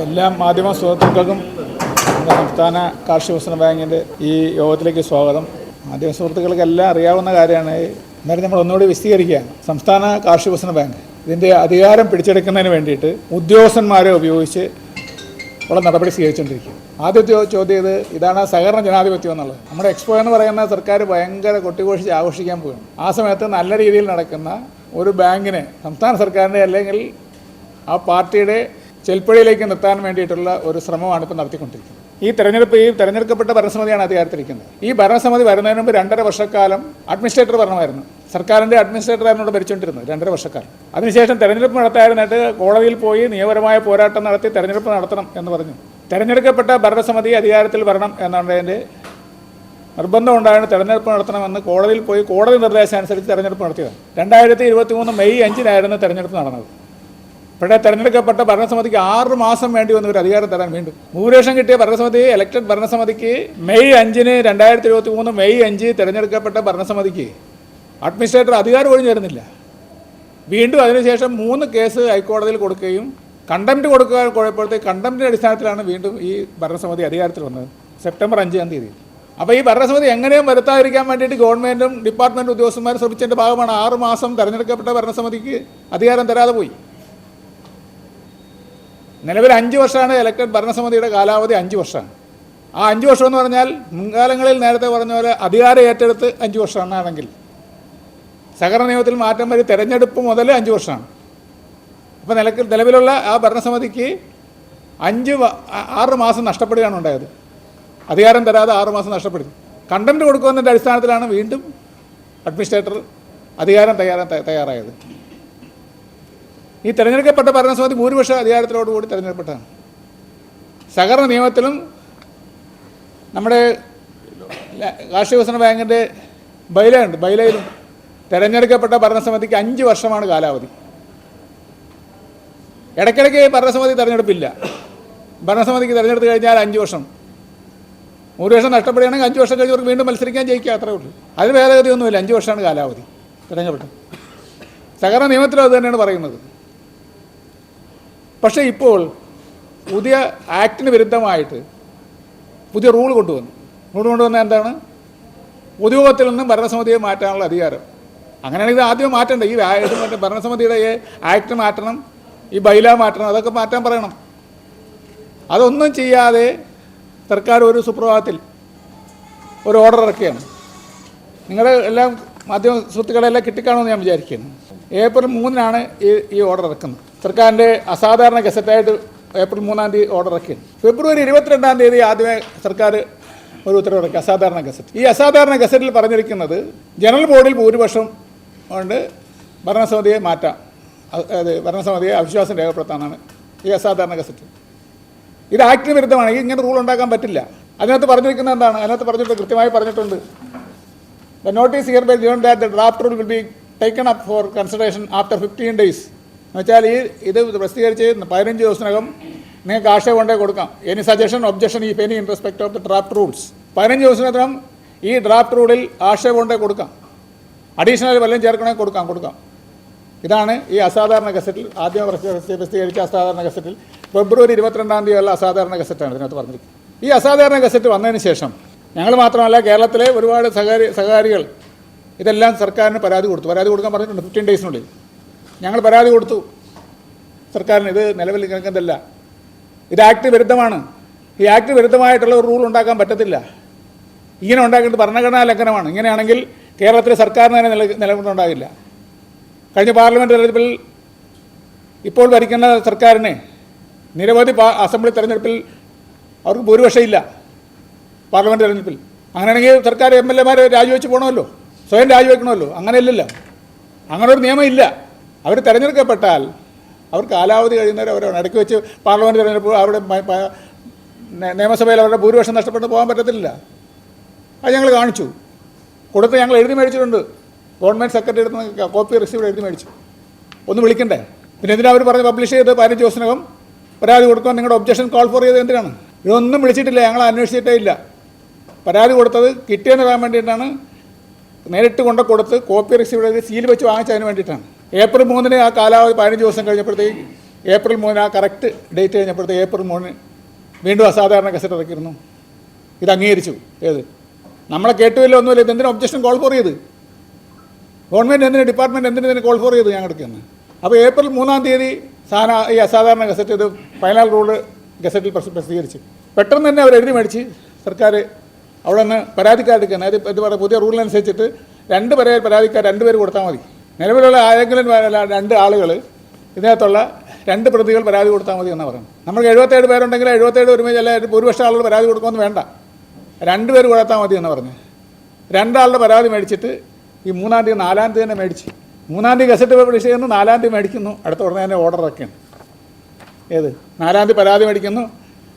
എല്ലാ മാധ്യമ സുഹൃത്തുക്കൾക്കും സംസ്ഥാന കാർഷിക വികസന ബാങ്കിന്റെ ഈ യോഗത്തിലേക്ക് സ്വാഗതം. മാധ്യമ സുഹൃത്തുക്കൾക്ക് എല്ലാം അറിയാവുന്ന കാര്യമാണ്. എന്നാലും നമ്മൾ ഒന്നുകൂടി വിശദീകരിക്കുകയാണ്. സംസ്ഥാന കാർഷിക വികസന ബാങ്ക് ഇതിന്റെ അധികാരം പിടിച്ചെടുക്കുന്നതിന് വേണ്ടിയിട്ട് ഉദ്യോഗസ്ഥന്മാരെ ഉപയോഗിച്ച് ഉള്ള നടപടി സ്വീകരിച്ചുകൊണ്ടിരിക്കും ആദ്യത്തെ ചോദ്യം ഇത് ഇതാണ് സഹകരണ ജനാധിപത്യം എന്നുള്ളത്. നമ്മുടെ എക്സ്പോ എന്ന് പറയുന്ന സർക്കാർ ഭയങ്കര കൊട്ടിഘോഷിച്ച് ആഘോഷിക്കാൻ പോവുകയാണ്. ആ സമയത്ത് നല്ല രീതിയിൽ നടക്കുന്ന ഒരു ബാങ്കിനെ സംസ്ഥാന സർക്കാരിന്റെ അല്ലെങ്കിൽ ആ പാർട്ടിയുടെ ചെൽപ്പടിയിലേക്ക് നിർത്താൻ വേണ്ടിയിട്ടുള്ള ഒരു ശ്രമമാണ് ഇപ്പോൾ നടത്തിക്കൊണ്ടിരിക്കുന്നത്. ഈ തെരഞ്ഞെടുപ്പ് ഈ തെരഞ്ഞെടുക്കപ്പെട്ട ഭരണസമിതിയാണ് അധികാരത്തിരിക്കുന്നത് ഈ ഭരണസമിതി വരുന്നതിന് മുമ്പ് രണ്ടര വർഷക്കാലം അഡ്മിനിസ്ട്രേറ്റർ ഭരണമായിരുന്നു. സർക്കാരിന്റെ അഡ്മിനിസ്ട്രേറ്റർ ആയിരുന്നു ഭരിച്ചുകൊണ്ടിരുന്നത് രണ്ടര വർഷക്കാലം. അതിനുശേഷം തെരഞ്ഞെടുപ്പ് നടത്താനായിട്ട് കോടതിയിൽ പോയി നിയമപരമായ പോരാട്ടം നടത്തി തെരഞ്ഞെടുപ്പ് നടത്തണം എന്ന് പറഞ്ഞു. തെരഞ്ഞെടുക്കപ്പെട്ട ഭരണസമിതി അധികാരത്തിൽ വരണം എന്നുള്ളതിന്റെ നിർബന്ധം ഉണ്ടായിരുന്നു തെരഞ്ഞെടുപ്പ് നടത്തണമെന്ന് കോടതിയിൽ പോയി കോടതി നിർദ്ദേശം അനുസരിച്ച് തെരഞ്ഞെടുപ്പ് നടത്തിയത് രണ്ടായിരത്തി ഇരുപത്തി മൂന്ന് മെയ് അഞ്ചിനായിരുന്നു തെരഞ്ഞെടുപ്പ് നടന്നത്. ഇവിടെ തെരഞ്ഞെടുക്കപ്പെട്ട ഭരണസമിതിക്ക് ആറ് മാസം വേണ്ടി വന്ന ഒരു അധികാരം തരാൻ വീണ്ടും. ഭൂരിപക്ഷം കിട്ടിയ ഭരണസമിതി ഇലക്ടഡ് ഭരണസമിതിക്ക് മെയ് അഞ്ചിന് രണ്ടായിരത്തി ഇരുപത്തി മൂന്ന് മെയ് അഞ്ച് തെരഞ്ഞെടുക്കപ്പെട്ട ഭരണസമിതിക്ക് അഡ്മിനിസ്ട്രേറ്റർ അധികാരം ഒഴിഞ്ഞു വീണ്ടും അതിനുശേഷം മൂന്ന് കേസ് ഹൈക്കോടതിയിൽ കൊടുക്കുകയും കണ്ടംപ്റ്റ് കൊടുക്കുക കുഴപ്പത്തേക്ക് കണ്ടംപ്റ്റിന്റെ അടിസ്ഥാനത്തിലാണ് വീണ്ടും ഈ ഭരണസമിതി അധികാരത്തിൽ വന്നത്. സെപ്റ്റംബർ അഞ്ചാം തീയതി. അപ്പോൾ ഈ ഭരണസമിതി എങ്ങനെയും വരുത്താതിരിക്കാൻ വേണ്ടിയിട്ട് ഗവൺമെന്റും ഡിപ്പാർട്ട്മെന്റ് ഉദ്യോഗസ്ഥന്മാരും ശ്രമിച്ചതിന്റെ ഭാഗമാണ് ആറ് മാസം തെരഞ്ഞെടുക്കപ്പെട്ട ഭരണസമിതിക്ക് അധികാരം തരാതെ പോയി. നിലവിൽ അഞ്ച് വർഷമാണ് ഇലക്ടഡ് ഭരണസമിതിയുടെ കാലാവധി അഞ്ച് വർഷമാണ് ആ അഞ്ച് വർഷം എന്ന് പറഞ്ഞാൽ മുൻകാലങ്ങളിൽ നേരത്തെ പറഞ്ഞ പോലെ അധികാരം ഏറ്റെടുത്ത് അഞ്ച് വർഷമാണെങ്കിൽ സഹകരണ നിയമത്തിൽ മാറ്റം വരെ തെരഞ്ഞെടുപ്പ് മുതൽ അഞ്ച് വർഷമാണ്. അപ്പോൾ നിലയ്ക്ക് നിലവിലുള്ള ആ ഭരണസമിതിക്ക് അഞ്ച് ആറ് മാസം നഷ്ടപ്പെടുകയാണ് ഉണ്ടായത്. അധികാരം തരാതെ ആറ് മാസം നഷ്ടപ്പെടുന്നു കണ്ടന്റ് കൊടുക്കുന്നതിന്റെ അടിസ്ഥാനത്തിലാണ് വീണ്ടും അഡ്മിനിസ്ട്രേറ്റർ അധികാരം തയ്യാറാ തയ്യാറായത്. ഈ തെരഞ്ഞെടുക്കപ്പെട്ട ഭരണസമിതി ഭൂരിപക്ഷ അധികാരത്തിലോടുകൂടി തിരഞ്ഞെടുക്കപ്പെട്ടതാണ് സഹകരണ നിയമത്തിലും നമ്മുടെ കാർഷിക വികസന ബാങ്കിന്റെ ഉണ്ട്. ബൈലയിലും തെരഞ്ഞെടുക്കപ്പെട്ട ഭരണസമിതിക്ക് അഞ്ച് വർഷമാണ് കാലാവധി. ഇടയ്ക്കിടയ്ക്ക് ഭരണസമിതി തെരഞ്ഞെടുപ്പില്ല. ഭരണസമിതിക്ക് തിരഞ്ഞെടുത്ത് കഴിഞ്ഞാൽ അഞ്ച് വർഷം. ഒരു വർഷം നഷ്ടപ്പെടുകയാണെങ്കിൽ അഞ്ച് വർഷം കഴിഞ്ഞവർക്ക് വീണ്ടും മത്സരിക്കാൻ ജയിക്കുക അത്രേ ഉള്ളൂ. അതിന് ഭേദഗതി ഒന്നുമില്ല. അഞ്ച് വർഷമാണ് കാലാവധി തിരഞ്ഞെടുപ്പ് സഹകരണ നിയമത്തിലും അത് തന്നെയാണ് പറയുന്നത്. പക്ഷേ ഇപ്പോൾ പുതിയ ആക്ടിന് വിരുദ്ധമായിട്ട് പുതിയ റൂൾ കൊണ്ടുവന്നു. റൂൾ കൊണ്ടുവന്ന എന്താണ്? ഉദ്യോഗത്തിൽ നിന്നും ഭരണസമിതിയെ മാറ്റാനുള്ള അധികാരം. അങ്ങനെയാണെങ്കിൽ ഇത് ആദ്യം മാറ്റണ്ട? ഈ മറ്റേ ഭരണസമിതിയുടെ ഈ ആക്ട് മാറ്റണം ഈ ബൈല മാറ്റണം അതൊക്കെ മാറ്റാൻ പറയണം. അതൊന്നും ചെയ്യാതെ സർക്കാർ ഒരു സുപ്രഭാതത്തിൽ ഒരു ഓർഡർ ഇറക്കുകയാണ്. നിങ്ങളുടെ എല്ലാം മാധ്യമ സുഹൃത്തുക്കളെല്ലാം കിട്ടിക്കാണുമെന്ന് ഞാൻ വിചാരിക്കുന്നു ഏപ്രിൽ മൂന്നിനാണ് ഈ ഈ ഓർഡർ ഇറക്കുന്നത്. സർക്കാരിന്റെ അസാധാരണ ഗസറ്റായിട്ട് ഏപ്രിൽ മൂന്നാം തീയതി ഓർഡർ ഇറക്കി. ഫെബ്രുവരി ഇരുപത്തിരണ്ടാം തീയതി ആദ്യമേ സർക്കാർ ഒരു ഉത്തരവ് ഇറക്കി. അസാധാരണ ഗസറ്റ്. ഈ അസാധാരണ ഗസറ്റിൽ പറഞ്ഞിരിക്കുന്നത് ജനറൽ ബോർഡിൽ ഭൂരിപക്ഷം കൊണ്ട് ഭരണസമിതിയെ മാറ്റാം. അത് ഭരണസമിതിയെ അവിശ്വാസം രേഖപ്പെടുത്താനാണ് ഈ അസാധാരണ ഗസറ്റ്. ഇത് ആക്ടിന് വിരുദ്ധമാണെങ്കിൽ ഇങ്ങനെ റൂൾ ഉണ്ടാക്കാൻ പറ്റില്ല. അതിനകത്ത് പറഞ്ഞിരിക്കുന്നത് എന്താണ്? അതിനകത്ത് പറഞ്ഞിട്ട് കൃത്യമായി പറഞ്ഞിട്ടുണ്ട്. The notice here by the draft rule will be taken up for consideration after fifteen days എന്ന് വെച്ചാൽ ഈ ഇത് പ്രസിദ്ധീകരിച്ച് പതിനഞ്ച് ദിവസത്തിനകം നിങ്ങൾക്ക് ആശയം കൊണ്ടേ കൊടുക്കാം. എനി സജഷൻ ഒബ്ജക്ഷൻ ഈ Penny in respect of the draft rules പതിനഞ്ച് ദിവസത്തിനകം ഈ ഡ്രാഫ്റ്റ് റൂളിൽ ആശയം കൊണ്ടേ കൊടുക്കാം. അഡീഷണൽ വല്ലതും ചേർക്കണമെങ്കിൽ കൊടുക്കാം കൊടുക്കാം. ഇതാണ് ഈ അസാധാരണ ഗസറ്റിൽ ആദ്യം പ്രസിദ്ധീ- പ്രസിദ്ധീകരിച്ച അസാധാരണ ഗസറ്റിൽ ഫെബ്രുവരി ഇരുപത്തിരണ്ടാം തീയതി ഉള്ള അസാധാരണ ഗസറ്റാണ് ഇതിനകത്ത് പറഞ്ഞിരിക്കുന്നത്. ഈ അസാധാരണ ഗസറ്റ് വന്നതിന് ശേഷം ഞങ്ങൾ മാത്രമല്ല കേരളത്തിലെ ഒരുപാട് സഹകാരി സഹകാരികൾ ഇതെല്ലാം സർക്കാരിന് പരാതി കൊടുത്തു. പരാതി കൊടുക്കാൻ പറഞ്ഞിട്ടുണ്ട് ഫിഫ്റ്റീൻ ഡേയ്സിനുള്ളിൽ ഞങ്ങൾ പരാതി കൊടുത്തു. സർക്കാരിന് ഇത് നിലവിൽ നിൽക്കുന്നതല്ല ഇത് ആക്ട് വിരുദ്ധമാണ്. ഈ ആക്ട് വിരുദ്ധമായിട്ടുള്ള ഒരു റൂൾ ഉണ്ടാക്കാൻ പറ്റത്തില്ല. ഇങ്ങനെ ഉണ്ടാക്കേണ്ടത് ഭരണഘടനാ ലംഘനമാണ്. ഇങ്ങനെയാണെങ്കിൽ കേരളത്തിലെ സർക്കാരിന് തന്നെ നില നിലകൊണ്ടുണ്ടാകില്ല. കഴിഞ്ഞ പാർലമെന്റ് തെരഞ്ഞെടുപ്പിൽ ഇപ്പോൾ ഭരിക്കുന്ന സർക്കാരിന് നിരവധി അസംബ്ലി തെരഞ്ഞെടുപ്പിൽ അവർക്ക് ഭൂരിപക്ഷം ഇല്ല പാർലമെന്റ് തെരഞ്ഞെടുപ്പിൽ. അങ്ങനെയാണെങ്കിൽ സർക്കാർ എം എൽ എമാർ രാജിവെച്ച് പോകണമല്ലോ സ്വയം രാജിവെക്കണമല്ലോ. അങ്ങനെയല്ലല്ലോ. അങ്ങനെ ഒരു നിയമം ഇല്ല അവർ തിരഞ്ഞെടുക്കപ്പെട്ടാൽ അവർ കാലാവധി കഴിയുന്നവരെ അവരാണ് ഇടയ്ക്ക് വെച്ച് പാർലമെന്റ് തിരഞ്ഞെടുപ്പ് അവരുടെ നിയമസഭയിൽ അവരുടെ ഭൂരിപക്ഷം നഷ്ടപ്പെട്ട് പോകാൻ പറ്റത്തില്ല. അത് ഞങ്ങൾ കാണിച്ചു. കൊടുത്ത് ഞങ്ങൾ എഴുതി മേടിച്ചിട്ടുണ്ട്. ഗവൺമെന്റ് സെക്രട്ടറി എടുത്ത് കോപ്പി റിസീവ് എഴുതി മേടിച്ചു. ഒന്ന് വിളിക്കണ്ടേ? പിന്നെ എന്തിനാ അവർ പറഞ്ഞ് പബ്ലിഷ് ചെയ്ത് പതിനഞ്ച് ദിവസത്തിനകം പരാതി കൊടുക്കാൻ നിങ്ങളുടെ ഒബ്ജക്ഷൻ കോൾ ഫോർ ചെയ്ത് എന്തിനാണ്? ഇതൊന്നും വിളിച്ചിട്ടില്ല. ഞങ്ങൾ അന്വേഷിച്ചിട്ടേ ഇല്ല. പരാതി കൊടുത്തത് കിട്ടിയെന്ന് പറയാൻ വേണ്ടിയിട്ടാണ്. നേരിട്ട് കൊണ്ട് കൊടുത്ത് കോപ്പി റിസീവ് സീൽ വെച്ച് വാങ്ങിച്ചതിന് വേണ്ടിയിട്ടാണ്. ഏപ്രിൽ മൂന്നിന് ആ കാലാവധി പതിനഞ്ച് ദിവസം കഴിഞ്ഞപ്പോഴത്തേക്ക് ഏപ്രിൽ മൂന്നിന് ആ കറക്റ്റ് ഡേറ്റ് കഴിഞ്ഞപ്പോഴത്തേക്ക് ഏപ്രിൽ മൂന്നിന് വീണ്ടും അസാധാരണ ഗസറ്റ് ഇറക്കിയിരുന്നു. ഇത് അംഗീകരിച്ചു. ഏത്? നമ്മളെ കേട്ടുമില്ല ഒന്നുമില്ല. ഇതെന്തിനും ഒബ്ജക്ഷൻ കോൾ ഫോർ ചെയ്ത്? ഗവൺമെന്റ് എന്തിന് ഡിപ്പാർട്ട്മെന്റ് എന്തിനു ഇതിന് കോൾ ഫോർ ചെയ്ത് ഞാൻ എന്ന് അപ്പോൾ ഏപ്രിൽ മൂന്നാം തീയതി സാധന ഈ അസാധാരണ ഗസറ്റ് ഇത് ഫൈനൽ റൂൾ ഗസറ്റിൽ പ്രസിദ്ധീകരിച്ച്. പെട്ടെന്ന് തന്നെ അവർ എഴുതി മേടിച്ച് സർക്കാർ അവിടെ നിന്ന് പരാതിക്കാർക്ക് അതായത് ഇത് പറയുക പുതിയ റൂളിനനുസരിച്ചിട്ട് രണ്ട് പരാതി പരാതിക്കാർ രണ്ട് പേര് കൊടുത്താൽ മതി. നിലവിലുള്ള ആരെങ്കിലും രണ്ട് ആളുകൾ ഇതിനകത്തുള്ള രണ്ട് പ്രതികൾ പരാതി കൊടുത്താൽ മതി എന്നാണ് പറയുന്നത്. നമ്മൾ എഴുപത്തേഴ് പേരുണ്ടെങ്കിൽ എഴുപത്തേഴ് ഒരുമിച്ച് അല്ല ഭൂരിപക്ഷം ആളുകൾ പരാതി കൊടുക്കുമെന്ന് വേണ്ട. രണ്ട് പേര് കൊടുത്താൽ മതി എന്ന് പറഞ്ഞു രണ്ടാളുടെ പരാതി മേടിച്ചിട്ട് ഈ മൂന്നാം തീയതി നാലാം തീയതി തന്നെ മേടിച്ച്. മൂന്നാം തീയതി ഗസറ്റ് പബ്ലിഷ് ചെയ്യുന്നു നാലാം തീയതി മേടിക്കുന്നു. അടുത്ത ഉടനെ തന്നെ ഓർഡർ ഇറക്കുകയാണ്. ഏത്? നാലാം തീയതി പരാതി മേടിക്കുന്നു.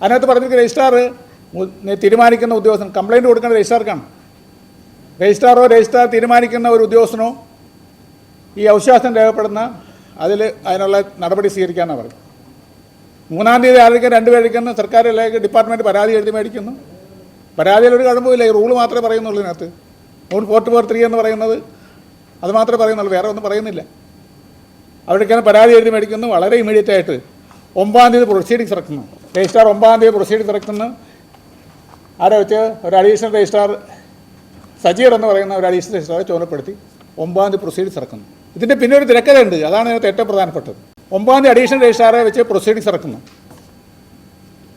അതിനകത്ത് പറഞ്ഞിരിക്കുന്ന രജിസ്ട്രാർ ഉ- തീരുമാനിക്കുന്ന ഉദ്യോഗസ്ഥൻ കംപ്ലയിന്റ് കൊടുക്കേണ്ട രജിസ്ട്രാർക്കാണ് രജിസ്ട്രാറോ രജിസ്ട്രാർ തീരുമാനിക്കുന്ന ഒരു ഉദ്യോഗസ്ഥനോ ഈ അവിശ്വാസം രേഖപ്പെടുന്ന അതിൽ അതിനുള്ള നടപടി സ്വീകരിക്കാനാണ് പറയുന്നത്. മൂന്നാം തീയതി ആലോചിക്കാൻ രണ്ട് മേടിക്കുന്നു സർക്കാരിലേക്ക് ഡിപ്പാർട്ട്മെന്റ് പരാതി എഴുതി മേടിക്കുന്നു. പരാതിയിൽ ഒരു കുഴപ്പമില്ല ഈ റൂൾ മാത്രമേ പറയുന്നുള്ളൂ ഇതിനകത്ത്. മൂൺ ഫോർട്ട് ഫോർ ത്രീ എന്ന് പറയുന്നത് അത് മാത്രമേ പറയുന്നുള്ളൂ വേറെ ഒന്നും പറയുന്നില്ല. അവിടേക്കാണ് പരാതി എഴുതി മേടിക്കുന്നു വളരെ ഇമ്മീഡിയറ്റ് ആയിട്ട് ഒമ്പതാം തീയതി പ്രൊസീഡിങ്സ് ഇറക്കുന്നു രജിസ്ട്രാർ ഒമ്പതാം തീയതി പ്രൊസീഡിങ്സ് ഇറക്കുന്നു ആരെ വെച്ച്? ഒരു അഡീഷണൽ രജിസ്ട്രാർ സജീർ എന്ന് പറയുന്ന ഒരു അഡീഷണൽ രജിസ്ട്രാറെ ചുമതലപ്പെടുത്തി. ഒമ്പതാം തീയതി പ്രൊസീഡിങ്സ് ഇറക്കുന്നു ഇതിന്റെ പിന്നെ ഒരു തിരക്കഥയുണ്ട്. അതാണ് ഇതിനകത്ത് ഏറ്റവും പ്രധാനപ്പെട്ടത്. ഒമ്പതാം തീയതി അഡീഷണൽ രജിസ്ട്രാറെ വെച്ച് പ്രൊസീഡിങ്സ് ഇറക്കുന്നു